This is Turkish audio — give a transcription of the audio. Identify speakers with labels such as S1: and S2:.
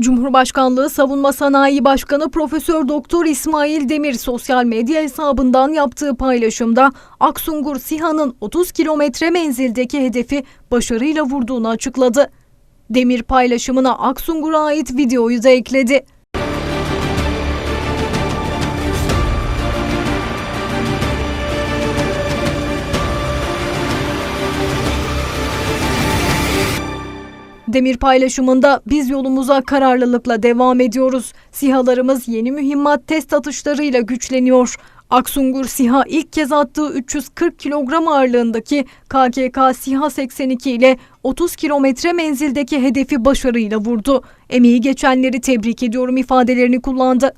S1: Cumhurbaşkanlığı Savunma Sanayi Başkanı Profesör Doktor İsmail Demir sosyal medya hesabından yaptığı paylaşımda Aksungur SİHA'nın 30 kilometre menzildeki hedefi başarıyla vurduğunu açıkladı. Demir paylaşımına Aksungur'a ait videoyu da ekledi. Demir paylaşımında biz yolumuza kararlılıkla devam ediyoruz. SİHA'larımız yeni mühimmat test atışlarıyla güçleniyor. Aksungur SİHA ilk kez attığı 340 kilogram ağırlığındaki KKK SİHA 82 ile 30 kilometre menzildeki hedefi başarıyla vurdu. Emeği geçenleri tebrik ediyorum ifadelerini kullandı.